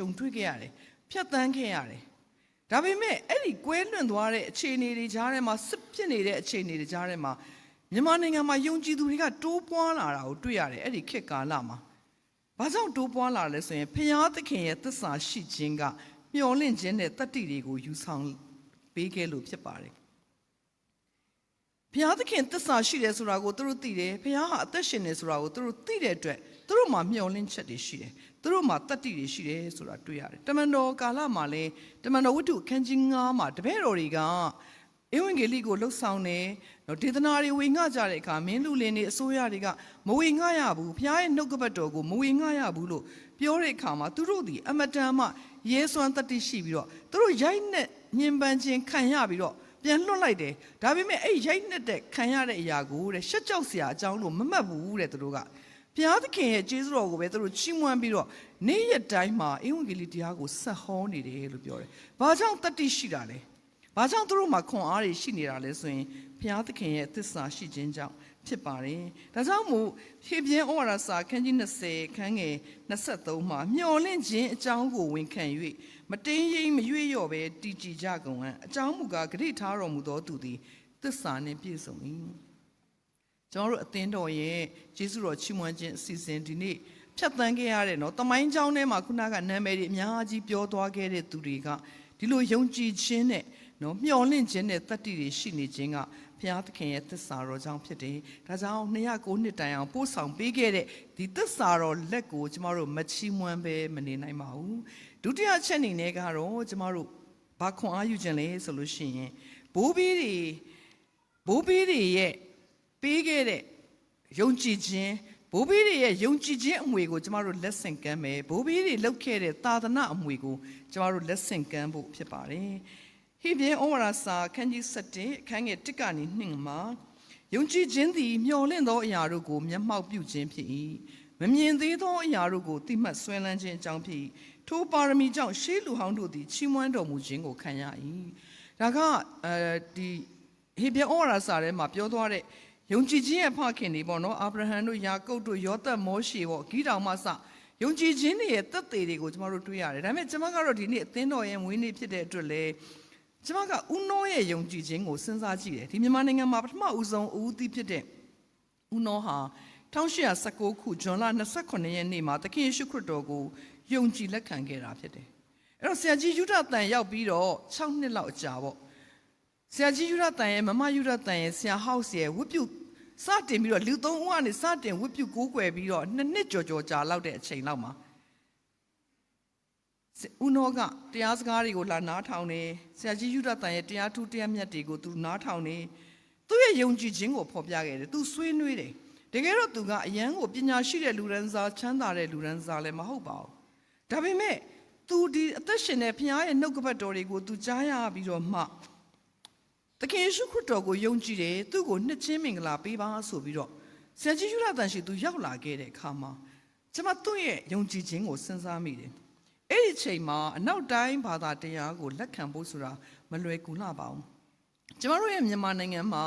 ကြုံတွေ့ခဲ့ရတယ်ဖြတ်တန်းခဲ့ရတယ်ဒါပေမဲ့အဲ့ဒီကွဲလွင့်သွားတဲ့အခြေအနေတွေကြားထဲမှာစစ်ဖြစ်နေတဲ့အခြေအနေတွေကြားထဲမှာမြန်မာနိုင်ငံမှာယုံကြည်သူတွေကတိုးပွားလာတာကိုတွေ့ရတယ်အဲ့ဒီခေတ်ကာလမှာဘာကြောင့်တိုးပွားလာလဲဆိုရင်ဖျားသခင်ရဲ့သစ္စာရှိခြင်းကမျော်လင့်ခြင်းနဲ့တတ္တိတွေကိုယူဆောင်ပေးခဲ့လို့ဖြစ်ပါတယ်ဘုရားသခင်သစ္စာရှိတယ်ဆိုတာကိုသူတို့သိတယ်ဘုရားဟာအသက်ရှင်တယ်ဆိုတာကိုသူတို့သိတဲ့အတွက် သူတို့မှာမျှော်လင့်ချက်တွေရှိတယ်သူတို့မှာတတ္တိတွေရှိတယ်ဆိုတာတွေ့ရတယ်တမန်တော်ကာလမှာလဲတမန်တော်ဝတ္ထုအခန်းကြီး9မှာတပည့်တော်တွေကဧဝံဂေလိကိုလှုပ်ဆောင်တယ်နော်ဒေသနာတွေဝေငှကြတဲ့အခါမင်းလူလင်တွေအစိုးရတွေကမဝေငှရဘူးဘုရားရဲ့နှုတ်ကပတ်တော်ကိုမဝေငှရဘူးလို့ပြောတဲ့အခါမှာသူတို့ဒီအမတန်မှရဲစွမ်းတတ္တိရှိပြီးတော့သူတို့ရိုက်နဲ့ညင်ပန်းခြင်းခံရပြီးတော့ပြန်လွတ်လိုက်တယ်ဒါပေမဲ့အဲ့ရိုက်နှက်တဲ့ခံရတဲ့အရာကိုတဲ့ရှက်ကြောက်စရာအကြောင်းလို့မမှတ်ဘူးတဲ့သူတို့က ဘုရားသခင်ရဲ့ကျေးဇူးတော်ကိုပဲသူတို့ချီးမွမ်းပြီးတော့နေ့ရက်တိုင်းမှာအင်ဝံဂေလိတရားကိုဆက်ဟောနေတယ်လို့ပြောတယ်။ဘာကြောင့်တတ္တိရှိတာလဲ။ဘာကြောင့်သူတို့မှာခွန်အားတွေရှိနေတာလဲဆိုရင်ဘုရားသခင်ရဲ့သစ္စာရှိခြင်းကြောင့်ဖြစ်ပါတယ်။ဒါကြောင့်မို့ဟေပြင်းဩဝါဒစာခန်းကြီး20ခန်းငယ်23မှာမျော်လင့်ခြင်းအကြောင်းကိုဝန်ခံ၍မတင်းရိပ်မရွေ့လျော့ပဲတည်ကြည်ကြကုန်ဟန်အကြောင်းမူကားဂရိထားတော်မူသောသူသည်သစ္စာနှင့်ပြည့်စုံ၏ ကျွန်တော်တို့အသင်းတော်ရဲ့ယေရှုတော်ချီးမွမ်းခြင်းအစီအစဉ်ဒီနေ့ဖြတ်သန်းခဲ့ရတဲ့နော်တမိုင်းကျောင်းထဲမှာခုနကနာမည်တွေအများကြီးပြောသွားခဲ့တဲ့သူတွေကဒီလိုယုံကြည်ခြင်းနဲ့နော်မျှော်လင့်ခြင်းနဲ့တတ္တိတွေရှိနေခြင်းကဘုရားသခင်ရဲ့သစ္စာတော်ကြောင့်ဖြစ်တယ်။ဒါကြောင့်209နှစ်တိုင်အောင်ပို့ဆောင်ပေးခဲ့တဲ့ဒီသစ္စာတော်လက်ကိုကျမတို့မချီးမွမ်းပဲမနေနိုင်ပါဘူး။ဒုတိယချက်အနေနဲ့ကတော့ကျမတို့ဘာခွန်အားယူခြင်းလဲဆိုလို့ရှိရင်ဘိုးဘေးတွေဘိုးဘေးတွေရဲ့ ပေးခဲ့တဲ့ယုံကြည်ခြင်းဘိုးဘီးတွေရဲ့ယုံကြည်ခြင်းအမွေကိုကျမတို့လက်ဆင့်ကမ်းမယ်ဘိုးဘီးတွေလုပ်ခဲ့တဲ့သာသနာအမွေကိုကျမတို့လက်ဆင့်ကမ်းဖို့ဖြစ်ပါတယ်ဟိဗျဲဩဝါဒစာခန်းကြီး7ခန်းငယ်1ကနေ2မှာယုံကြည်ခြင်းသည်မျှော်လင့်သောအရာတို့ကိုမျက်မှောက်ပြုခြင်းဖြစ်၏မမြင်သေးသောအရာတို့ကိုသိမှတ်ဆွဲလန်းခြင်းအကြောင်းဖြစ်၏ထိုပါရမီကြောင့်ရှေးလူဟောင်းတို့သည်ချီးမွမ်းတော်မူခြင်းကိုခံရ၏ဒါကအဲဒီဟေဗျဲဩဝါဒစာထဲမှာပြောသွားတဲ့ ယုံကြည်ခြင်းရဲ့ဖခင်တွေပေါ့နော်အာဗြဟံတို့ယာကုပ်တို့ယောသတ်မောရှေပေါ့ဂိတောင်မစယုံကြည်ခြင်းတွေရဲ့သက်သေတွေကိုကျွန်တော်တို့တွေ့ရတယ်ဒါပေမဲ့ကျွန်မကတော့ဒီနေ့အသင်းတော်ရဲ့မွေးနေ့ဖြစ်တဲ့အတွက်လေကျွန်မကဦးနောရဲ့ယုံကြည်ခြင်းကိုစဉ်းစားကြည့်တယ်ဒီမြန်မာနိုင်ငံမှာပထမဦးဆုံးဦးသီးဖြစ်တဲ့ဦးနောဟာ1819ခုဇွန်လ29ရက်နေ့မှာသခင်ယေရှုခရစ်တော်ကိုယုံကြည်လက်ခံခဲ့တာဖြစ်တယ်အဲ့တော့ဆရာကြီးယူဒတန်ရောက်ပြီးတော့6နှစ်လောက်အကြာပေါ့ဆရာကြီးယူဒတန်ရဲ့မမယူဒတန်ရဲ့ဆရာဟောက်စ်ရဲ့ဝတ်ပြု စတင်ပြီးတော့လူသုံးဦးကနေစတင်ဝတ်ပြုကိုးကွယ်ပြီးတော့နှစ်နှစ်ကြော်ကြော်ကြာလောက်တဲ့အချိန်လောက်မှာဦးနောကတရားစကားတွေကိုလာနားထောင်နေဆရာကြီးယူဒတန်ရဲ့တရားထူးတရားမြတ်တွေကိုသူနားထောင်နေသူ့ရဲ့ယုံကြည်ခြင်းကိုဖော်ပြခဲ့တယ်သူဆွေးနွေးတယ်တကယ်တော့သူကအယံကိုပညာရှိတဲ့လူရန်စားချမ်းသာတဲ့လူရန်စားလည်းမဟုတ်ပါဘူးဒါပေမဲ့သူဒီအသက်ရှင်တဲ့ဘုရားရဲ့နှုတ်ကပတ်တော်တွေကိုသူကြားရပြီးတော့မှ သခင်ယေရှုခရစ်တော်ကိုယုံကြည်တယ်သူ့ကိုနှစ်ချင်းမင်္ဂလာပေးပါဆိုပြီးတော့ဆရာကြီးယူရတန်ရှိသူရောက်လာခဲ့တဲ့အခါမှာကျွန်မသူ့ရဲ့ယုံကြည်ခြင်းကိုစဉ်းစားမိတယ်အဲ့ဒီချိန်မှာအနောက်တိုင်းဘာသာတရားကိုလက်ခံဖို့ဆိုတာမလွယ်ကူလှပါဘူးကျွန်တော်တို့ရဲ့မြန်မာနိုင်ငံမှာ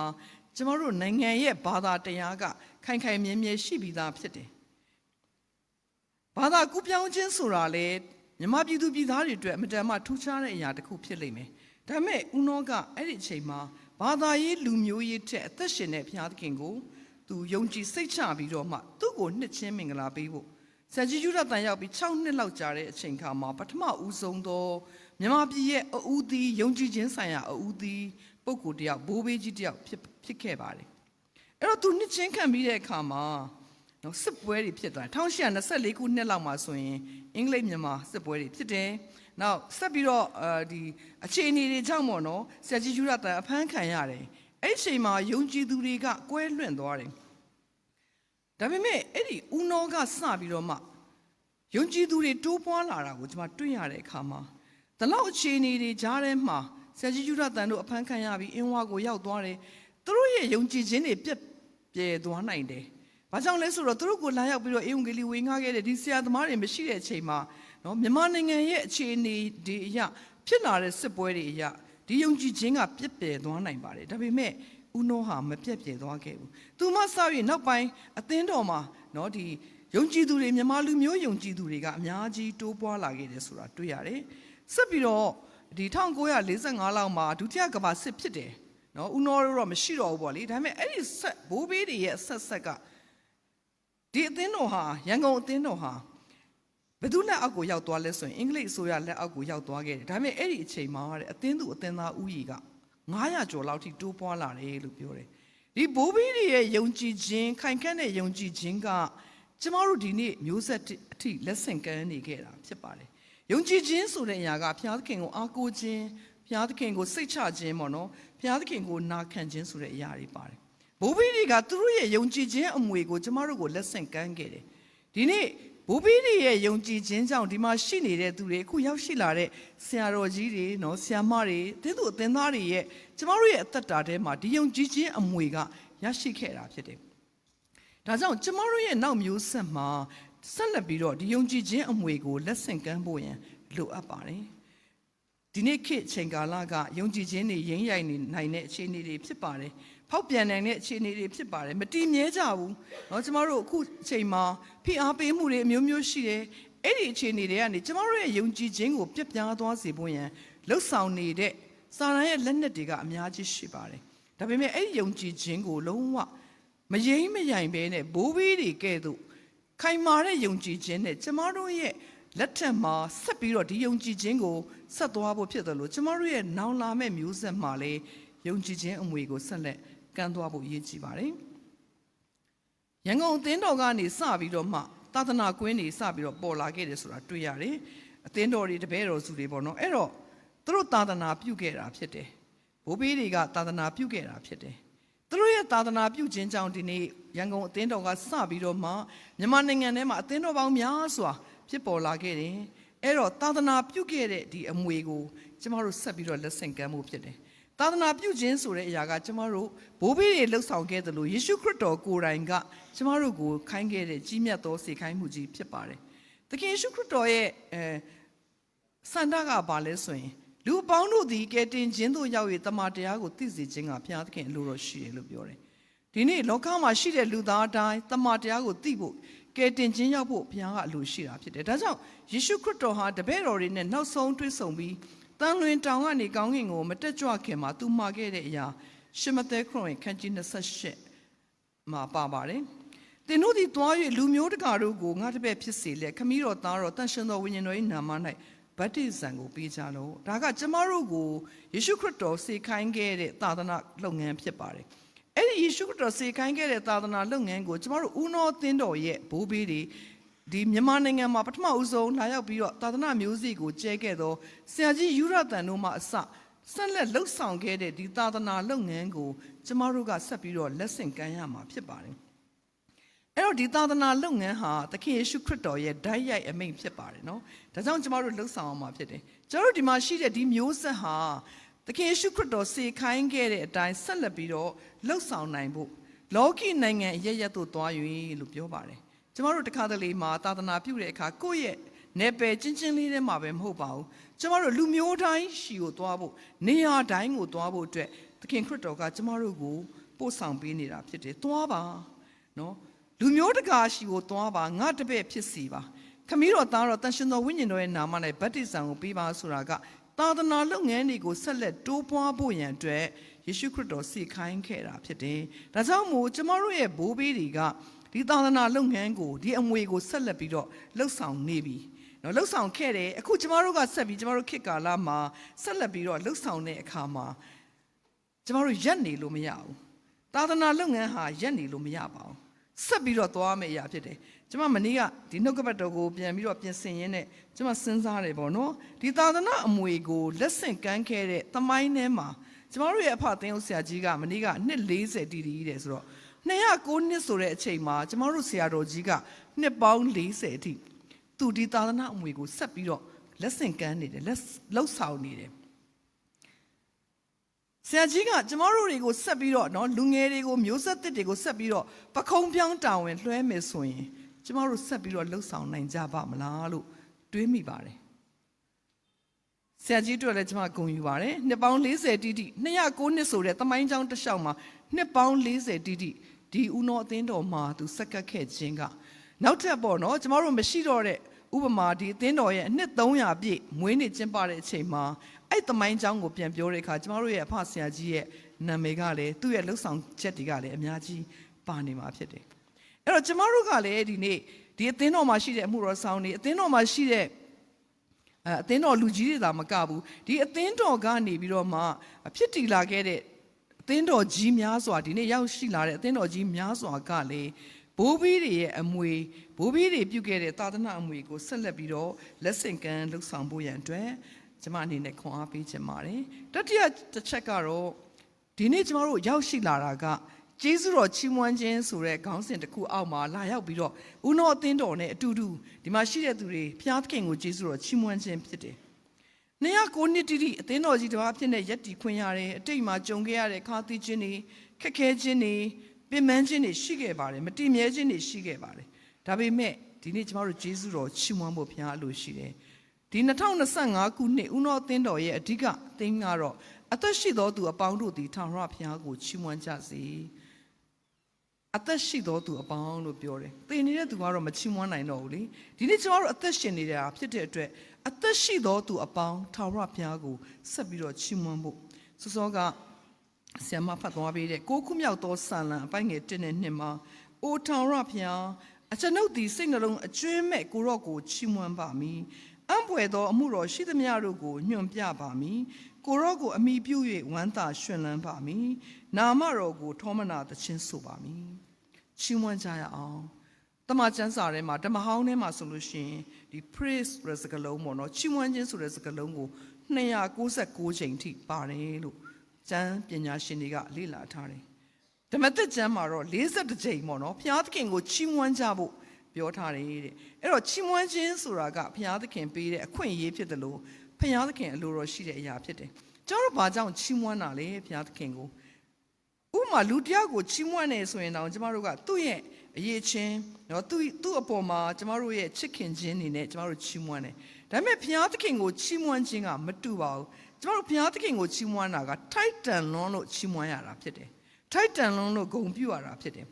ကျွန်တော်တို့နိုင်ငံရဲ့ဘာသာတရားကခိုင်ခိုင်မြဲမြဲရှိပြီးသားဖြစ်တယ်ဘာသာကူးပြောင်းခြင်းဆိုတာလေမြန်မာပြည်သူပြည်သားတွေအတွက်အမတန်မှထူးခြားတဲ့အရာတစ်ခုဖြစ်လိမ့်မယ် ဒါပေမဲ့ဦးနောကအဲ့ဒီအချိန်မှာဘာသာရေးလူမျိုးရေးထက်အသက်ရှင်တဲ့ဘုရားသခင်ကိုသူယုံကြည်စိတ်ချပြီးတော့မှသူ့ကိုနှစ်ချင်းမင်္ဂလာပေးဖို့ဆရာကြီးယူရတန်ရောက်ပြီး6နှစ်လောက်ကြာတဲ့အချိန်ခါမှာပထမဦးဆုံးသောမြန်မာပြည်ရဲ့အဦးသီးယုံကြည်ခြင်းဆိုင်ရာအဦးသီးပုဂ္ဂိုလ်တယောက်ဘိုးဘေးကြီးတယောက်ဖြစ်ဖြစ်ခဲ့ပါတယ်အဲ့တော့သူနှစ်ချင်းခံပြီးတဲ့အခါမှာနော်စစ်ပွဲတွေဖြစ်သွား1824ခုနှစ်လောက်မှာဆိုရင်အင်္ဂလိပ်မြန်မာစစ်ပွဲတွေဖြစ်တယ်။ နောက်ဆက်ပြီးတော့အဲဒီအခြေအနေတွေကြောင့်ပေါ့နော်ဆရာကြီးယူရတန်အဖမ်းခံရတယ်။အဲ့ဒီအချိန်မှာယုံကြည်သူတွေကကွဲလွင့်သွားတယ်။ဒါပေမဲ့အဲ့ဒီဦးနောကစပြီးတော့မှယုံကြည်သူတွေတိုးပွားလာတာကိုကျွန်မတွေ့ရတဲ့အခါမှာဒီလောက်အခြေအနေတွေကြားထဲမှာဆရာကြီးယူရတန်တို့အဖမ်းခံရပြီးအင်းဝါကိုရောက်သွားတယ်။သူတို့ရဲ့ယုံကြည်ခြင်းတွေပြက်ပြဲသွားနိုင်တယ်။ဘာကြောင့်လဲဆိုတော့သူတို့ကိုလာရောက်ပြီးတော့အေဝံဂေလိဝေငှခဲ့တဲ့ဒီဆရာသမားတွေမရှိတဲ့အချိန်မှာ နော်မြန်မာနိုင်ငံရဲ့အခြေအနေဒီအရာဖြစ်လာတဲ့စစ်ပွဲတွေအရာဒီယုံကြည်ခြင်းကပြက်ပြဲသွားနိုင်ပါတယ်ဒါပေမဲ့ဦးနောဟာမပြက်ပြဲသွားခဲ့ဘူးသူမဆောက်ရင်နောက်ပိုင်းအသင်းတော်မှာနော်ဒီယုံကြည်သူတွေမြန်မာလူမျိုးယုံကြည်သူတွေကအများကြီးတိုးပွားလာခဲ့တယ်ဆိုတာတွေ့ရတယ်ဆက်ပြီးတော့ဒီ1945လောက်မှာဒုတိယကမ္ဘာစစ်ဖြစ်တယ်နော်ဦးနော်တို့တော့မရှိတော့ဘူးပေါ့လေဒါပေမဲ့အဲ့ဒီဆက်ဘိုးဘေးတွေရဲ့ဆက်ဆက်ကဒီအသင်းတော်ဟာရန်ကုန်အသင်းတော်ဟာ ဘယ်သူလက်အောက်ကိုရောက်သွားလဲဆိုရင်အင်္ဂလိပ်အစိုးရလက်အောက်ကိုရောက်သွားခဲ့တယ်ဒါပေမဲ့အဲ့ဒီအချိန်မှာတဲ့အသင်းသူအသင်းသားဥယျာက900ကျော်လောက်ထိတိုးပွားလာတယ်လို့ပြောတယ်ဒီဘိုးဘီတွေရဲ့ယုံကြည်ခြင်းခိုင်ခန့်တဲ့ယုံကြည်ခြင်းကကျမတို့ဒီနေ့မျိုးဆက်အထိလက်ဆင့်ကမ်းနေခဲ့တာဖြစ်ပါတယ်ယုံကြည်ခြင်းဆိုတဲ့အရာကဘုရားသခင်ကိုအားကိုးခြင်းဘုရားသခင်ကိုစိတ်ချခြင်းပေါ့နော်ဘုရားသခင်ကိုနာခံခြင်းဆိုတဲ့အရာတွေပါတယ်ဘိုးဘီတွေကသူတို့ရဲ့ယုံကြည်ခြင်းအမွေကိုကျမတို့ကိုလက်ဆင့်ကမ်းခဲ့တယ်ဒီနေ့ ဘိုးဘီတွေရဲ့ယုံကြည်ခြင်းကြောင့်ဒီမှာရှိနေတဲ့သူတွေအခုရောက်ရှိလာတဲ့ဆရာတော်ကြီးတွေနော်ဆရာမတွေသင်သူအသင်သားတွေရဲ့ကျမတို့ရဲ့အသက်တာထဲမှာဒီယုံကြည်ခြင်းအမွေကရရှိခဲ့တာဖြစ်တယ်။ဒါကြောင့်ကျမတို့ရဲ့နောက်မျိုးဆက်မှာဆက်လက်ပြီးတော့ဒီယုံကြည်ခြင်းအမွေကိုလက်ဆင့်ကမ်းဖို့ရန်လိုအပ်ပါတယ်။ဒီနေ့ခေတ်ချိန်ကာလကယုံကြည်ခြင်းတွေရင်းရိုင်နေနိုင်တဲ့အခြေအနေတွေဖြစ်ပါတယ်။ ဖောက်ပြန်နိုင်တဲ့အခြေအနေတွေဖြစ်ပါတယ်။မတည်မြဲကြဘူး။เนาะကျမတို့အခုအချိန်မှာဖိအားပေးမှုတွေအမျိုးမျိုးရှိတယ်။အဲ့ဒီအခြေအနေတွေကနေကျမတို့ရဲ့ယုံကြည်ခြင်းကိုပြတ်ပြားသွားစေဖို့ရန်လှုပ်ဆောင်နေတဲ့စာရန်ရဲ့လက်နက်တွေကအများကြီးရှိပါတယ်။ဒါပေမဲ့အဲ့ဒီယုံကြည်ခြင်းကိုလုံးဝမယိမ့်မယိုင်ပဲနဲ့ဘိုးဘေးတွေကဲ့သို့ခိုင်မာတဲ့ယုံကြည်ခြင်းနဲ့ကျမတို့ရဲ့လက်ထက်မှာဆက်ပြီးတော့ဒီယုံကြည်ခြင်းကိုဆက်သွားဖို့ဖြစ်တယ်လို့ကျမတို့ရဲ့နောင်လာမဲ့မျိုးဆက်မှာလည်းယုံကြည်ခြင်းအမွေကိုဆက်လက် ကမ်းသွားဖို့ရည်ကြည်ပါတယ်။ရန်ကုန်အသင်းတော်ကနေစပြီးတော့မှသာသနာကွင်းတွေစပြီးတော့ပေါ်လာခဲ့တယ်ဆိုတာတွေ့ရတယ်။အသင်းတော်တွေတပည့်တော်စုတွေပေါ့နော်။အဲ့တော့သူတို့သာသနာပြုခဲ့တာဖြစ်တယ်။ဘိုးဘေးတွေကသာသနာပြုခဲ့တာဖြစ်တယ်။သူတို့ရဲ့သာသနာပြုခြင်းကြောင့်ဒီနေ့ရန်ကုန်အသင်းတော်ကစပြီးတော့မှမြန်မာနိုင်ငံထဲမှာအသင်းတော်ပေါင်းများစွာဖြစ်ပေါ်လာခဲ့တယ်။အဲ့တော့သာသနာပြုခဲ့တဲ့ဒီအမွေကိုကျမတို့ဆက်ပြီးတော့လက်ဆင့်ကမ်းမှုဖြစ်တယ်။ သာသနာပြုခြင်းဆိုတဲ့အရာကကျမတို့ဘိုးဘေးတွေလှုပ်ဆောင်ခဲ့တယ်လို့ယေရှုခရစ်တော်ကိုယ်တိုင်ကကျမတို့ကိုခိုင်းခဲ့တဲ့ကြီးမြတ်သောစေခိုင်းမှုကြီးဖြစ်ပါတယ်။သခင်ယေရှုခရစ်တော်ရဲ့အဲစန္ဒကဘာလဲဆိုရင်လူအပေါင်းတို့သည်ကယ်တင်ခြင်းသို့ရောက်၍တမန်တရားကိုသိစေခြင်းကဘုရားသခင်အလိုတော်ရှိတယ်လို့ပြောတယ်။ဒီနေ့လောကမှာရှိတဲ့လူသားအတိုင်းတမန်တရားကိုသိဖို့ကယ်တင်ခြင်းရောက်ဖို့ဘုရားကအလိုရှိတာဖြစ်တယ်။ဒါကြောင့်ယေရှုခရစ်တော်ဟာတပည့်တော်တွေနဲ့နောက်ဆုံးတွေ့ဆုံပြီး တန်လွင်တောင်ကနေကောင်းကင်ကိုမတက်ကြွခင်မှာသူမှာခဲ့တဲ့အရာရှမသက်ခရစ်ဝင်ခန်းကြီး28မှာပါပါတယ်။သင်တို့သည်သွား၍လူမျိုးတကာတို့ကိုငါတပည့်ဖြစ်စေလျက်ခမည်းတော်သားတော်တန်ရှင်တော်ဝိညာဉ်တော်၏နာမ၌ဗတ္တိဇံကိုပေးကြလို့ဒါကကျမတို့ကိုယေရှုခရစ်တော်စေခိုင်းခဲ့တဲ့သာသနာလုပ်ငန်းဖြစ်ပါတယ်။အဲ့ဒီယေရှုခရစ်တော်စေခိုင်းခဲ့တဲ့သာသနာလုပ်ငန်းကိုကျမတို့ဦးနောသင်းတော်ရဲ့ဘိုးဘေးတွေ ဒီမြန်မာနိုင်ငံမှာပထမဦးဆုံးလာရောက်ပြီးတော့သာသနာမျိုးစေ့ကိုကျဲခဲ့သောဆရာကြီးယူရတန်တို့မှအစဆက်လက်လှုပ်ဆောင်ခဲ့တဲ့ဒီသာသနာလုပ်ငန်းကိုကျမတို့ကဆက်ပြီးတော့လက်ဆင့်ကမ်းရမှာဖြစ်ပါတယ်။အဲ့တော့ဒီသာသနာလုပ်ငန်းဟာသခင်ယေရှုခရစ်တော်ရဲ့ဓာတ်ရိုက်အမိန့်ဖြစ်ပါတယ်နော်။ဒါကြောင့်ကျမတို့လှုပ်ဆောင်အောင်မှာဖြစ်တယ်။ကျမတို့ဒီမှာရှိတဲ့ဒီမျိုးဆက်ဟာသခင်ယေရှုခရစ်တော်စေခိုင်းခဲ့တဲ့အတိုင်းဆက်လက်ပြီးတော့လှုပ်ဆောင်နိုင်ဖို့လောကီနိုင်ငံအရရက်သို့သွား၍လို့ပြောပါတယ်။ ကျမတို့တခါတလေမှာသာသနာပြုတဲ့အခါကိုယ့်ရဲ့နေပယ်ချင်းချင်းလေးထဲမှာပဲမဟုတ်ပါဘူး။ကျမတို့လူမျိုးတိုင်းရှီကိုသွားဖို့နေရာတိုင်းကိုသွားဖို့အတွက်သခင်ခရစ်တော်ကကျမတို့ကိုပို့ဆောင်ပေးနေတာဖြစ်တယ်။သွားပါနော်။လူမျိုးတကာရှီကိုသွားပါငါတပည့်ဖြစ်စီပါ။ခမည်းတော်သားတော်တန်ရှင်တော်ဝိညာဉ်တော်ရဲ့နာမ၌ဗတ္တိဇံကိုပေးပါဆိုတာကသာသနာလုပ်ငန်းတွေကိုဆက်လက်တိုးပွားဖို့ရန်အတွက်ယေရှုခရစ်တော်စီခိုင်းခဲ့တာဖြစ်တယ်။ဒါကြောင့်မို့ကျမတို့ရဲ့ဘိုးဘေးတွေက ဒီသာသနာလုပ်ငန်းကိုဒီအမွေကိုဆက်လက်ပြီးတော့လှုပ်ဆောင်နေပြီနော်လှုပ်ဆောင်ခဲ့တယ်အခုကျမတို့ကဆက်ပြီးကျမတို့ခေတ်ကာလမှာဆက်လက်ပြီးတော့လှုပ်ဆောင်တဲ့အခါမှာကျမတို့ရက်နေလို့မရဘူးသာသနာလုပ်ငန်းဟာရက်နေလို့မရပါဘူးဆက်ပြီးတော့သွားမယ့်အရာဖြစ်တယ်ကျမမနေ့ကဒီနှုတ်ကပတ်တော်ကိုပြန်ပြီးတော့ပြင်ဆင်ရင်းနဲ့ကျမစဉ်းစားတယ်ပေါ့နော်ဒီသာသနာအမွေကိုလက်ဆင့်ကမ်းခဲ့တဲ့သမိုင်းထဲမှာကျမတို့ရဲ့အဖသင်းဦးဆရာကြီးကမနေ့ကနှစ်40တည်တည်တယ်ဆိုတော့ 209နှစ်ဆိုတဲ့အချိန်မှာကျမတို့ဆရာတော်ကြီးကနှစ်ပေါင်း40အထိသူဒီသာသနာအမွေကိုဆက်ပြီးတော့လက်ဆင့်ကမ်းနေတယ်လက်လှုပ်ဆောင်နေတယ်ဆရာကြီးကကျမတို့တွေကိုဆက်ပြီးတော့เนาะလူငယ်တွေကိုမျိုးဆက်သစ်တွေကိုဆက်ပြီးတော့ပခုံးပြောင်းတာဝန်လွှဲမယ်ဆိုရင်ကျမတို့ဆက်ပြီးတော့လှုပ်ဆောင်နိုင်ကြပါမလားလို့တွေးမိပါတယ်ဆရာကြီးတို့လည်းကျွန်မဂုဏ်ယူပါတယ်နှစ်ပေါင်း40တိတိ209နှစ်ဆိုတဲ့တမိုင်းချောင်းတစ်လျှောက်မှာနှစ်ပေါင်း40တိတိ ဒီဦးနောအသင်းတော်မှာသူစက္ကပ်ခဲ့ခြင်းကနောက်ထပ်ပေါ့နော်ကျမတို့မရှိတော့တဲ့ဥပမာဒီအသင်းတော်ရဲ့အနှစ်300ပြည့်မွေးနေ့ကျင်းပတဲ့အချိန်မှာအဲ့သမိုင်းကြောင်းကိုပြန်ပြောတဲ့အခါကျမတို့ရဲ့အဖဆရာကြီးရဲ့နာမည်ကလည်းသူ့ရဲ့လှုပ်ဆောင်ချက်တွေကလည်းအများကြီးပါနေမှာဖြစ်တယ်အဲ့တော့ကျမတို့ကလည်းဒီနေ့ဒီအသင်းတော်မှာရှိတဲ့အမှုတော်ဆောင်တွေအသင်းတော်မှာရှိတဲ့အဲအသင်းတော်လူကြီးတွေသာမကဘူးဒီအသင်းတော်ကနေပြီးတော့မှဖြစ်တည်လာခဲ့တဲ့ အသင်းတော်ကြီးများစွာဒီနေ့ရောက်ရှိလာတဲ့အသင်းတော်ကြီးများစွာကလည်းဘိုးဘီးတွေရဲ့အမွေဘိုးဘီးတွေပြုခဲ့တဲ့သာသနာအမွေကိုဆက်လက်ပြီးတော့လက်ဆင့်ကမ်းလှုပ်ဆောင်ဖို့ရန်အတွက်ကျွန်မအနေနဲ့ခွန်အားပေးချင်ပါတယ်တတိယတစ်ချက်ကတော့ဒီနေ့ကျွန်တော်တို့ရောက်ရှိလာတာကကျေးဇူးတော်ချီးမွမ်းခြင်းဆိုတဲ့ခေါင်းစဉ်တစ်ခုအောက်မှာလာရောက်ပြီးတော့ဦးနောအသင်းတော်နဲ့အတူတူဒီမှာရှိတဲ့သူတွေဖျားသခင်ကိုကျေးဇူးတော်ချီးမွမ်းခြင်းဖြစ်တယ်။ နှစ်ယောက်ကိုနှစ်တိတိအသင်းတော်ကြီးတစ်ပါးအဖြစ်နဲ့ယက်တီခွင့်ရတယ်အတိတ်မှာကြုံခဲ့ရတဲ့ခါသီးခြင်းတွေခက်ခဲခြင်းတွေပင်ပန်းခြင်းတွေရှိခဲ့ပါတယ်မတည်မြဲခြင်းတွေရှိခဲ့ပါတယ်။ဒါပေမဲ့ဒီနေ့ကျွန်တော်တို့ကျေးဇူးတော်ချီးမွမ်းဖို့ဖျားအလိုရှိတယ်။ဒီ2025ခုနှစ်ဦးနောအသင်းတော်ရဲ့အဓိကအသင်းကတော့အသက်ရှိသောသူအပေါင်းတို့သည်ထာဝရဘုရားကိုချီးမွမ်းကြစေ။အသက်ရှိသောသူအပေါင်းလို့ပြောတယ်။သင်နေတဲ့သူကတော့မချီးမွမ်းနိုင်တော့ဘူးလေ။ဒီနေ့ကျွန်တော်တို့အသက်ရှင်နေတာဖြစ်တဲ့အတွက် အသက်ရှိသောသူအပေါင်းထာဝရဘုရားကိုဆက်ပြီးတော့ချီးမွမ်းဖို့စောစောကဆ iam မဖတ်သွားပေးတဲ့ကိုခုမြောက်သောဆာလံအပိုင်းငယ်1နဲ့2မှာအိုထာဝရဘုရားအကျွန်ုပ်သည်စိတ်နှလုံးအကျွမ်းမဲ့ကိုရော့ကိုချီးမွမ်းပါမည်။အံ့ဖွယ်သောအမှုတော်ရှိသမျှတို့ကိုညွှန်ပြပါမည်။ကိုရော့ကိုအမိပြု၍ဝမ်းသာရှင်လန်းပါမည်။နာမတော်ကိုထောမနာသခြင်းဆိုပါမည်။ချီးမွမ်းကြရအောင်။တ မန်ကျမ်းစာထဲမှာဓမ္မဟောင်းထဲမှာဆိုလို့ရှိရင်ဒီ praise ဆိုတဲ့စကားလုံးပေါ့နော်ချီးမွမ်းခြင်းဆိုတဲ့စကားလုံးကို296ချိန်ထိပါတယ်လို့ကျမ်းပညာရှင်တွေကလေ့လာထားတယ်။ဓမ္မသစ်ကျမ်းမှာတော့42ချိန်ပေါ့နော်ဘုရားသခင်ကိုချီးမွမ်းကြဖို့ပြောထားတယ်တဲ့။အဲ့တော့ချီးမွမ်းခြင်းဆိုတာကဘုရားသခင်ပေးတဲ့အခွင့်အရေးဖြစ်တယ်လို့ဘုရားသခင်အလိုတော်ရှိတဲ့အရာဖြစ်တယ်။ကျွန်တော်တို့ဘာကြောင့်ချီးမွမ်းတာလဲဘုရားသခင်ကိုဥပမာလူတစ်ယောက်ကိုချီးမွမ်းနေဆိုရင်တော့ကျမတို့ကသူ့ရဲ့ အရေးချင်းနော်သူ့သူ့အပေါ်မှာကျမတို့ရဲ့ချစ်ခင်ခြင်းနေနဲ့ကျမတို့ချီးမွမ်းတယ်ဒါပေမဲ့ဘုရားသခင်ကိုချီးမွမ်းခြင်းကမတူပါဘူးကျမတို့ဘုရားသခင်ကိုချီးမွမ်းတာကထိုက်တန်လွန်းလို့ချီးမွမ်းရတာဖြစ်တယ်ထိုက်တန်လွန်းလို့ဂုဏ်ပြုရတာဖြစ်တယ်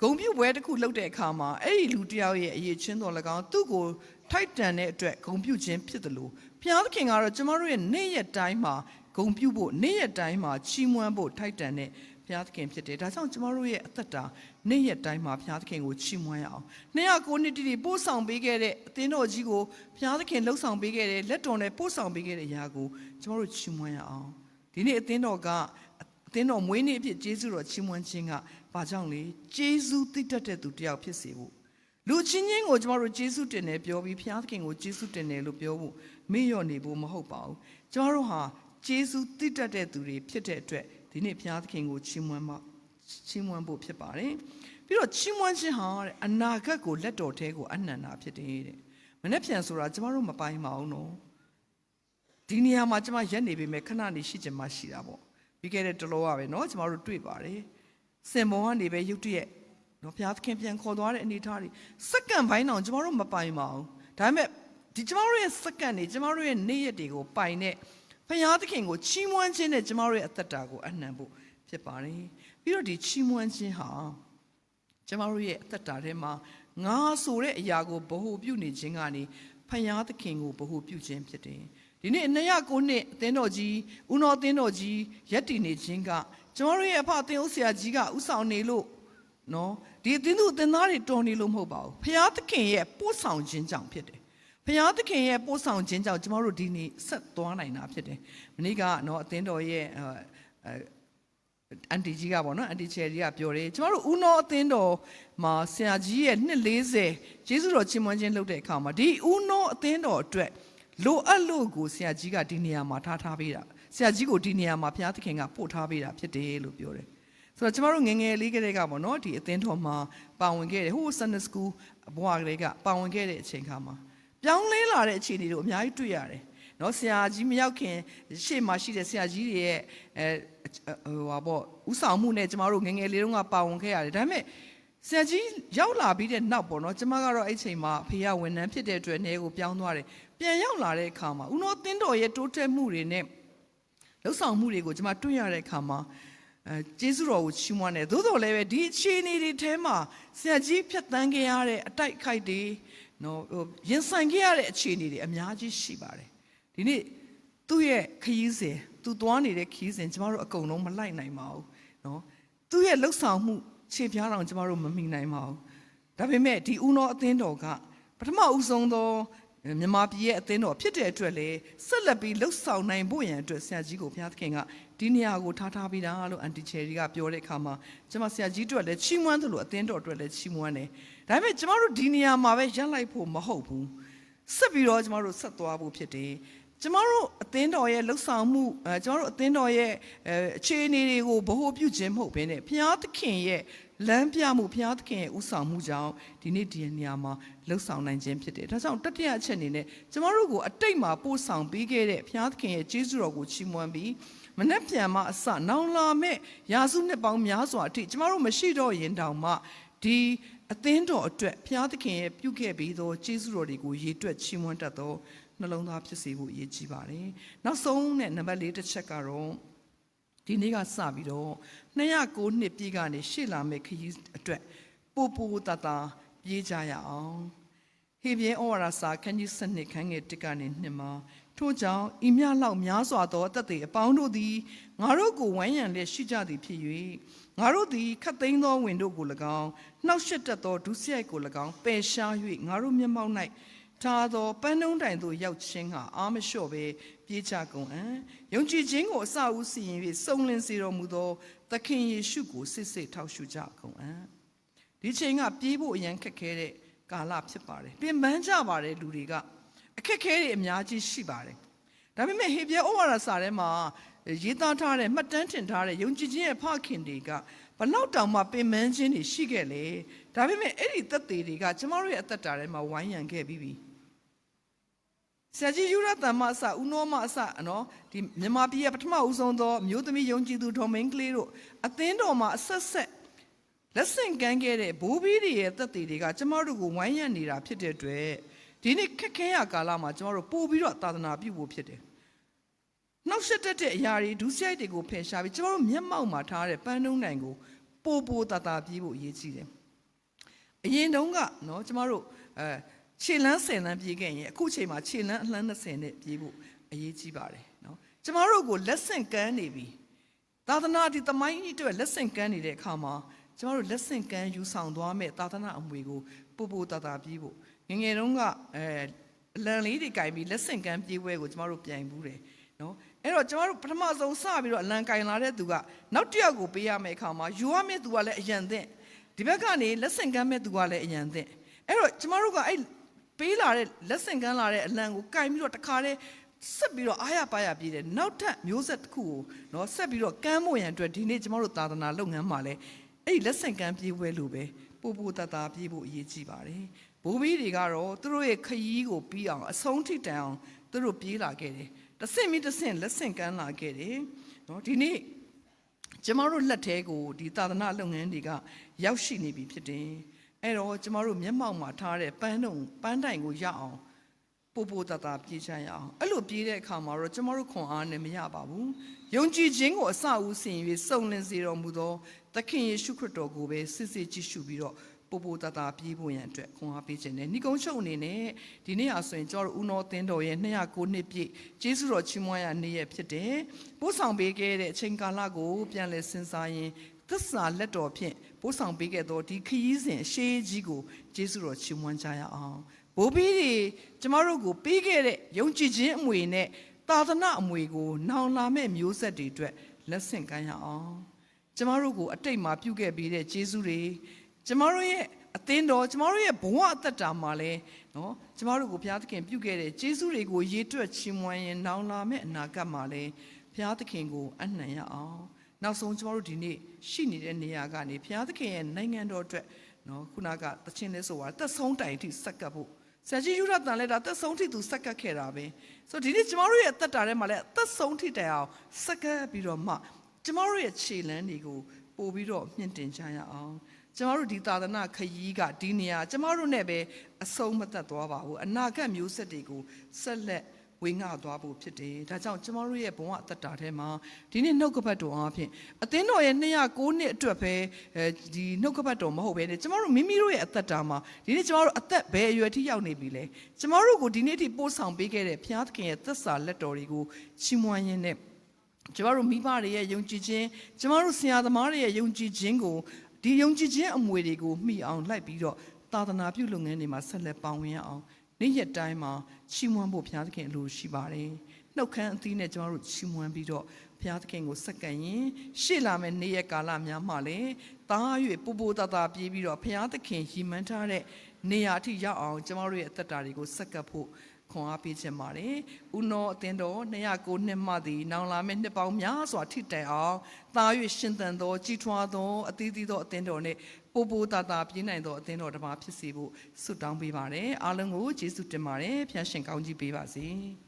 ဂုံပြုပွဲတစ်ခုလုပ်တဲ့အခါမှာအဲ့ဒီလူတစ်ယောက်ရဲ့အရေးချင်းတော်၎င်းသူ့ကိုထိုက်တန်တဲ့အတွက်ဂုံပြုခြင်းဖြစ်တယ်လို့ဘုရားသခင်ကတော့ကျမတို့ရဲ့နေ့ရက်တိုင်းမှာဂုံပြုဖို့နေ့ရက်တိုင်းမှာချီးမွမ်းဖို့ထိုက်တန်တဲ့ ဘုရားသခင်ဖြစ်တယ်ဒါကြောင့်ကျမတို့ရဲ့အသက်တာနေ့ရက်တိုင်းမှာဘုရားသခင်ကိုချီးမွမ်းရအောင်နှစ်ယောက်ကိုနှစ်တိတိပို့ဆောင်ပေးခဲ့တဲ့အသင်းတော်ကြီးကိုဘုရားသခင်လှုပ်ဆောင်ပေးခဲ့တဲ့လက်တော်နဲ့ပို့ဆောင်ပေးခဲ့တဲ့အရာကိုကျမတို့ချီးမွမ်းရအောင်ဒီနေ့အသင်းတော်ကအသင်းတော်မွေးနေ့အဖြစ်ကျေးဇူးတော်ချီးမွမ်းခြင်းကဘာကြောင့်လဲကျေးဇူးသိတတ်တဲ့သူတစ်ယောက်ဖြစ်စေဖို့လူချင်းချင်းကိုကျမတို့ကျေးဇူးတင်တယ်ပြောပြီးဘုရားသခင်ကိုကျေးဇူးတင်တယ်လို့ပြောဖို့မေ့လျော့နေဖို့မဟုတ်ပါဘူးကျမတို့ဟာကျေးဇူးသိတတ်တဲ့သူတွေဖြစ်တဲ့အတွက် ဒီနေ့ဘုရားသခင်ကိုချီးမွမ်းပါချီးမွမ်းဖို့ဖြစ်ပါတယ်ပြီးတော့ချီးမွမ်းခြင်းဟာတဲ့အနာဂတ်ကိုလက်တော်ထဲကိုအနှံတာဖြစ်တယ်တဲ့မနေ့ပြန်ဆိုတာကျမတို့မပိုင်ပါဘူးနော်ဒီနေရာမှာကျမရက်နေပေမဲ့ခဏနေရှိချင်မှရှိတာပေါ့ပြီးခဲ့တဲ့တလောကပဲเนาะကျမတို့တွေ့ပါတယ်စင်ပေါ်ကနေပဲရုတ်တရက်နော်ဘုရားသခင်ပြန်ခေါ်သွားတဲ့အနေအထားတွေစက္ကန့်ပိုင်းတော့ကျမတို့မပိုင်ပါဘူးဒါပေမဲ့ဒီကျမတို့ရဲ့စက္ကန့်တွေကျမတို့ရဲ့နေ့ရက်တွေကိုပိုင်တဲ့ ဘုရားသခင်ကိုချီးမွမ်းခြင်းနဲ့ကျမတို့ရဲ့အသက်တာကိုအနှံဖို့ဖြစ်ပါတယ်ပြီးတော့ဒီချီးမွမ်းခြင်းဟာကျမတို့ရဲ့အသက်တာထဲမှာငါဆိုတဲ့အရာကိုဗဟုပြုနေခြင်းကနေဖယားသခင်ကိုဗဟုပြုခြင်းဖြစ်တယ်ဒီနေ့အနရကိုနှစ်အသင်းတော်ကြီးဦးတော်အသင်းတော်ကြီးရက်တည်နေခြင်းကကျမတို့ရဲ့အဖအသင်းဦးဆရာကြီးကဥဆောင်နေလို့နော်ဒီအသင်းသူအသင်းသားတွေတော်နေလို့မဟုတ်ပါဘူးဖယားသခင်ရဲ့ပို့ဆောင်ခြင်းကြောင့်ဖြစ်တယ် ဖယားသခင်ရဲ့ပို့ဆောင်ခြင်းကြောင့်ကျမတို့ဒီနေ့ဆက်သွားနိုင်တာဖြစ်တယ်မနေ့ကနော်အသင်းတော်ရဲ့အဲအန်တီကြီးကပေါ့နော်အန်တီချယ်ကြီးကပြောတယ်ကျမတို့ဦးနောအသင်းတော်မှာဆရာကြီးရဲ့နှစ်40ယေရှုတော်ချီးမွမ်းခြင်းလုပ်တဲ့အခါမှာဒီဦးနောအသင်းတော်အတွက်လိုအပ်လို့ကိုဆရာကြီးကဒီနေရာမှာထားထားပေးတာဆရာကြီးကိုဒီနေရာမှာဘုရားသခင်ကပို့ထားပေးတာဖြစ်တယ်လို့ပြောတယ်ဆိုတော့ကျမတို့ငယ်ငယ်လေးကလေးကပေါ့နော်ဒီအသင်းတော်မှာပါဝင်ခဲ့တယ်ဟို Sunday School ဘဝကလေးကပါဝင်ခဲ့တဲ့အချိန်ခါမှာ ပြောင်းလဲလာတဲ့အခြေအနေတွေအများကြီးတွေ့ရတယ်နော်ဆရာကြီးမရောက်ခင်ရှေ့မှာရှိတဲ့ဆရာကြီးတွေရဲ့အဲဟိုပါပေါ့ဥဆောင်မှုနဲ့ကျမတို့ငယ်ငယ်လေးတုန်းကပါဝင်ခဲ့ရတယ်ဒါပေမဲ့ဆရာကြီးရောက်လာပြီးတဲ့နောက်ပေါ့နော်ကျမကတော့အဲ့ချိန်မှာဖေရဝန်ထမ်းဖြစ်တဲ့အတွက်နေကိုပြောင်းသွားတယ်ပြန်ရောက်လာတဲ့အခါမှာဦးနောတင်းတော်ရဲ့တိုးတက်မှုတွေနဲ့လှုပ်ဆောင်မှုတွေကိုကျမတွေ့ရတဲ့အခါမှာအဲကျေးဇူးတော်ကိုချီးမွမ်းတယ်သို့တော်လည်းပဲဒီအခြေအနေတွေထဲမှာဆရာကြီးဖြတ်တန်းခဲ့ရတဲ့အတိုက်အခိုက်တွေ နော်ဟိုရင်ဆိုင်ခဲ့ရတဲ့အခြေအနေတွေအများကြီးရှိပါတယ်ဒီနေ့သူ့ရဲ့ခရီးစဉ်သူသွားနေတဲ့ခရီးစဉ်ကျမတို့အကုန်လုံးမလိုက်နိုင်ပါဘူးနော်သူ့ရဲ့လှုပ်ဆောင်မှုခြေပြားတော်ကျမတို့မမိနိုင်ပါဘူးဒါပေမဲ့ဒီဦးတော်အသင်းတော်ကပထမဦးဆုံးသောမြန်မာပြည်ရဲ့အသင်းတော်ဖြစ်တဲ့အတွက်လေဆက်လက်ပြီးလှုပ်ဆောင်နိုင်ဖို့ရန်အတွက်ဆရာကြီးကိုဘုရားသခင်က ဒီနေရာကိုထားထားပြီးတာလို့အန်တီချယ်ရီကပြောတဲ့အခါမှာကျမဆရာကြီးအတွက်လည်းချီးမွမ်းသလိုအသင်းတော်အတွက်လည်းချီးမွမ်းတယ်ဒါပေမဲ့ကျမတို့ဒီနေရာမှာပဲရပ်လိုက်ဖို့မဟုတ်ဘူးဆက်ပြီးတော့ကျမတို့ဆက်သွားဖို့ဖြစ်တယ်ကျမတို့အသင်းတော်ရဲ့လှုပ်ဆောင်မှုအဲကျမတို့အသင်းတော်ရဲ့အဲအခြေအနေတွေကိုဗဟိုပြုခြင်းမဟုတ်ဘဲနဲ့ဘုရားသခင်ရဲ့လမ်းပြမှုဘုရားသခင်ရဲ့ဥဆောင်မှုကြောင့်ဒီနေ့ဒီနေရာမှာလှုပ်ဆောင်နိုင်ခြင်းဖြစ်တယ်။ဒါကြောင့်တတိယအချက်အနေနဲ့ကျမတို့ကိုအတိတ်မှာပို့ဆောင်ပေးခဲ့တဲ့ဘုရားသခင်ရဲ့ကျေးဇူးတော်ကိုချီးမွမ်းပြီး မနှက်ပြန်မှအစနောင်လာမဲ့ရာစုနှစ်ပေါင်းများစွာအထိကျမတို့မရှိတော့ရင်တောင်မှဒီအသင်းတော်အတွက်ဘုရားသခင်ရဲ့ပြုခဲ့ပြီးသောကျေးဇူးတော်တွေကိုရေတွက်ချီးမွမ်းတတ်သောနှလုံးသားဖြစ်စေဖို့အရေးကြီးပါတယ်။နောက်ဆုံးနဲ့နံပါတ်၄တစ်ချက်ကတော့ဒီနေ့ကစပြီးတော့209နှစ်ပြည့်ကနေရှေ့လာမယ့်ခရီးအတွက်ပို့ပို့တတပြေးကြရအောင်ဟေပြင်းဩဝါဒစာခန်းကြီးစနစ်ခန်းငယ်တစ်ကနေနှစ်မှာ ထို့ကြောင့်ဤမြလောက်များစွာသောအသက်တွေအပေါင်းတို့သည်ငါတို့ကိုဝိုင်းရံလျက်ရှိကြသည်ဖြစ်၍ငါတို့သည်ခတ်သိမ်းသောဝင်တို့ကို၎င်းနှောက်ရှက်တတ်သောဒုစရိုက်ကို၎င်းပယ်ရှား၍ငါတို့မျက်မှောက်၌ထားသောပန်းနှုံးတိုင်သို့ရောက်ခြင်းဟာအာမလျှော့ပဲပြေးချကုန်အံ့ယုံကြည်ခြင်းကိုအစအဦးစီရင်၍စုံလင်စေတော်မူသောသခင်ယေရှုကိုစစ်စစ်ထောက်ရှုကြကုန်အံ့ဒီချိန်ကပြေးဖို့အရန်ခက်ခဲတဲ့ကာလဖြစ်ပါတယ်ပြင်ပန်းကြပါတယ်လူတွေက အခက်ခဲတွေအများကြီးရှိပါတယ်ဒါပေမဲ့ဟေပြဲဩဝါဒစာထဲမှာရေးသားထားတဲ့မှတ်တမ်းတင်ထားတဲ့ယုံကြည်ခြင်းရဲ့ဖခင်တွေကဘလောက်တောင်မှပင်ပန်းခြင်းတွေရှိခဲ့လေဒါပေမဲ့အဲ့ဒီသက်သေတွေကကျမတို့ရဲ့အသက်တာထဲမှာဝိုင်းရံခဲ့ပြီးပြီဆရာကြီးယူရတန်မအစဦးနောမအစနော်ဒီမြန်မာပြည်ရဲ့ပထမဦးဆုံးသောမြို့သမီးယုံကြည်သူဒေါ်မင်းကလေးတို့အသင်းတော်မှာအဆက်ဆက်လက်ဆင့်ကမ်းခဲ့တဲ့ဘိုးဘီးတွေရဲ့သက်သေတွေကကျမတို့ကိုဝိုင်းရံနေတာဖြစ်တဲ့အတွက် ဒီနေ့ခက်ခဲရကာလမှာကျမတို့ပို့ပြီးတော့သာသနာပြုဖို့ဖြစ်တယ်နှောက်ရှက်တတ်တဲ့အရာတွေဒုစရိုက်တွေကိုဖယ်ရှားပြီးကျမတို့မျက်မှောက်မှာထားတဲ့ပန်းနှုံးနိုင်ကိုပို့ပို့သာသာပြေးဖို့အရေးကြီးတယ်အရင်တုန်းကနော်ကျမတို့အဲခြေလန်းဆယ်လန်းပြေးခဲ့ရင်အခုချိန်မှာခြေလန်းအလန်း20နဲ့ပြေးဖို့အရေးကြီးပါတယ်နော်ကျမတို့ကိုလက်ဆင့်ကမ်းနေပြီသာသနာဒီသမိုင်းကြီးအတွက်လက်ဆင့်ကမ်းနေတဲ့အခါမှာကျမတို့လက်ဆင့်ကမ်းယူဆောင်သွားမဲ့သာသနာအမွေကိုပို့ပို့တာတာပြေးဖို့ ငယ်ငယ်တုန်းကအဲအလံလေးတွေကင်ပြီးလက်ဆင့်ကမ်းပြေးပွဲကိုကျမတို့ပြိုင်ဘူးတယ်เนาะအဲ့တော့ကျမတို့ပထမဆုံးစပြီးတော့အလံကင်လာတဲ့သူကနောက်တစ်ယောက်ကိုပေးရမယ့်အခါမှာယူရမယ့်သူကလည်းအရန်သင့် ဒီဘက်ကနေလက်ဆင့်ကမ်းမဲ့သူကလည်းအရန်သင့်အဲ့တော့ကျမတို့ကအဲ့ပေးလာတဲ့လက်ဆင့်ကမ်းလာတဲ့အလံကိုကင်ပြီးတော့တခါတည်းဆက်ပြီးတော့အားရပါရပြေးတယ်နောက်ထပ်မျိုးဆက်တစ်ခုကိုเนาะဆက်ပြီးတော့ကမ်းဖို့ရန်အတွက်ဒီနေ့ကျမတို့သာသနာလုပ်ငန်းမှာလဲအဲ့ဒီလက်ဆင့်ကမ်းပြေးပွဲလိုပဲပို့ပို့တတာပြေးဖို့အရေးကြီးပါတယ် ဘိုးဘေးတွေကတော့သူတို့ရဲ့ခရီးကိုပြီးအောင်အဆုံးထိတန်အောင်သူတို့ပြေးလာခဲ့တယ်တဆင့်မီတဆင့်လက်ဆင့်ကမ်းလာခဲ့တယ်နော်ဒီနေ့ကျမတို့လက်ထဲကိုဒီသာသနာလုပ်ငန်းတွေကရောက်ရှိနေပြီဖြစ်တယ်အဲ့တော့ကျမတို့မျက်မှောက်မှာထားတဲ့ပန်းတုံပန်းတိုင်ကိုရအောင်ိုပိုတတာပြေးချရအောင်အဲ့လိုပြေးတဲ့အခါမှာတော့ကျမတို့ခွန်အားနဲ့မရပါဘူးယုံကြည်ခြင်းကိုအစအဦးဆင်၍စုံလင်စေတော်မူသောသခင်ယေရှုခရစ်တော်ကိုပဲစစ်စစ်ကြည့်ရှုပြီးတော့ ပို့ပို့တတာပြေးဖို့ရန်အတွက်ခွန်အားပေးခြင်းနဲ့ညီကုန်းချုပ်အနေနဲ့ဒီနေ့အားဆိုရင်ကျွန်တော်တို့ဦးတော်သင်းတော်ရဲ့209နှစ်ပြည့်ကျေးဇူးတော်ချီးမွမ်းရနေ့ရက်ဖြစ်တယ်။ပို့ဆောင်ပေးခဲ့တဲ့အချိန်ကာလကိုပြန်လည်စဉ်းစားရင်သစ္စာလက်တော်ဖြင့်ပို့ဆောင်ပေးခဲ့သောဒီခရီးစဉ်အရှိကြီးကိုကျေးဇူးတော်ချီးမွမ်းကြရအောင်။ဘိုးဘီတွေကျမတို့ကိုပေးခဲ့တဲ့ယုံကြည်ခြင်းအမွေနဲ့သာသနာအမွေကိုနောင်လာမဲ့မျိုးဆက်တွေအတွက်လက်ဆင့်ကမ်းရအောင်။ကျမတို့ကိုအတိတ်မှာပြုခဲ့ပြီးတဲ့ကျေးဇူးတွေ ကျမတို့ရဲ့အသင်းတော်ကျမတို့ရဲ့ဘဝအသက်တာမှာလဲနော်ကျမတို့ကိုဘုရားသခင်ပြုခဲ့တဲ့ကျေးဇူးတွေကိုရေတွက်ချီးမွမ်းရင်နောင်လာမဲ့အနာဂတ်မှာလဲဘုရားသခင်ကိုအနှံရအောင်နောက်ဆုံးကျမတို့ဒီနေ့ရှိနေတဲ့နေရာကနေဘုရားသခင်ရဲ့နိုင်ငံတော်အတွက်နော်ခုနကတခြင်းလဲဆိုတော့သက်ဆုံးတိုင်အထိဆက်ကပ်ဖို့ဆရာကြီးယူရတန်လဲဒါသက်ဆုံးထိသူဆက်ကပ်ခဲ့တာပဲဆိုတော့ဒီနေ့ကျမတို့ရဲ့အသက်တာထဲမှာလဲသက်ဆုံးထိတိုင်အောင်ဆက်ကပ်ပြီးတော့မှကျမတို့ရဲ့ခြေလမ်းတွေကိုပို့ပြီးတော့မြင့်တင်ကြရအောင် ကျမတို့ဒီသာသနာခရီးကဒီနေရာကျမတို့နဲ့ပဲအဆုံးမသက်သွားပါဘူးအနာဂတ်မျိုးဆက်တွေကိုဆက်လက်ဝေငှသွားဖို့ဖြစ်တယ်ဒါကြောင့်ကျမတို့ရဲ့ဘဝအသက်တာထဲမှာဒီနေ့နှုတ်ကပတ်တော်အားဖြင့်အသင်းတော်ရဲ့209နှစ်အတွက်ပဲအဲဒီနှုတ်ကပတ်တော်မဟုတ်ဘဲနဲ့ကျမတို့မိမိတို့ရဲ့အသက်တာမှာဒီနေ့ကျမတို့အသက်ဘယ်အရွယ်ထိရောက်နေပြီလဲကျမတို့ကိုဒီနေ့ထိပို့ဆောင်ပေးခဲ့တဲ့ဘုရားသခင်ရဲ့သက်စာလက်တော်တွေကိုချီးမွမ်းရင်းနဲ့ကျမတို့မိဘတွေရဲ့ယုံကြည်ခြင်းကျမတို့ဆရာသမားတွေရဲ့ယုံကြည်ခြင်းကို ဒီယုံကြည်ခြင်းအမွေတွေကိုမှီအောင်လိုက်ပြီးတော့သာသနာပြုလုပ်ငန်းတွေမှာဆက်လက်ပါဝင်ရအောင်နေ့ရက်တိုင်းမှာချီးမွမ်းဖို့ဘုရားသခင်အလိုရှိပါတယ်နှုတ်ခမ်းအသီးနဲ့ကျမတို့ချီးမွမ်းပြီးတော့ဘုရားသခင်ကိုစက္ကန့်ရင်ရှေ့လာမယ့်နေ့ရက်ကာလများမှာလည်းတား၍ပူပူတတာပြေးပြီးတော့ဘုရားသခင်ရည်မှန်းထားတဲ့နေရာအထိရောက်အောင်ကျမတို့ရဲ့အသက်တာတွေကိုစက္ကပ်ဖို့ ခွန်အားပေးခြင်းပါတယ်။ဦးနောအသင်းတော်209နှစ်မှသည်နောင်လာမယ့်နှစ်ပေါင်းများစွာထိတိုင်အောင်သာ၍ရှင်သန်သောကြီးထွားသောအသီးသီးသောအသင်းတော်နှင့်ပို့ပို့တာတာပြင်းနိုင်သောအသင်းတော်တစ်ပါးဖြစ်စေဖို့ဆုတောင်းပေးပါတယ်။အားလုံးကိုယေရှုတင်ပါတယ်။ဖျားရှင်ကောင်းကြီးပေးပါစေ။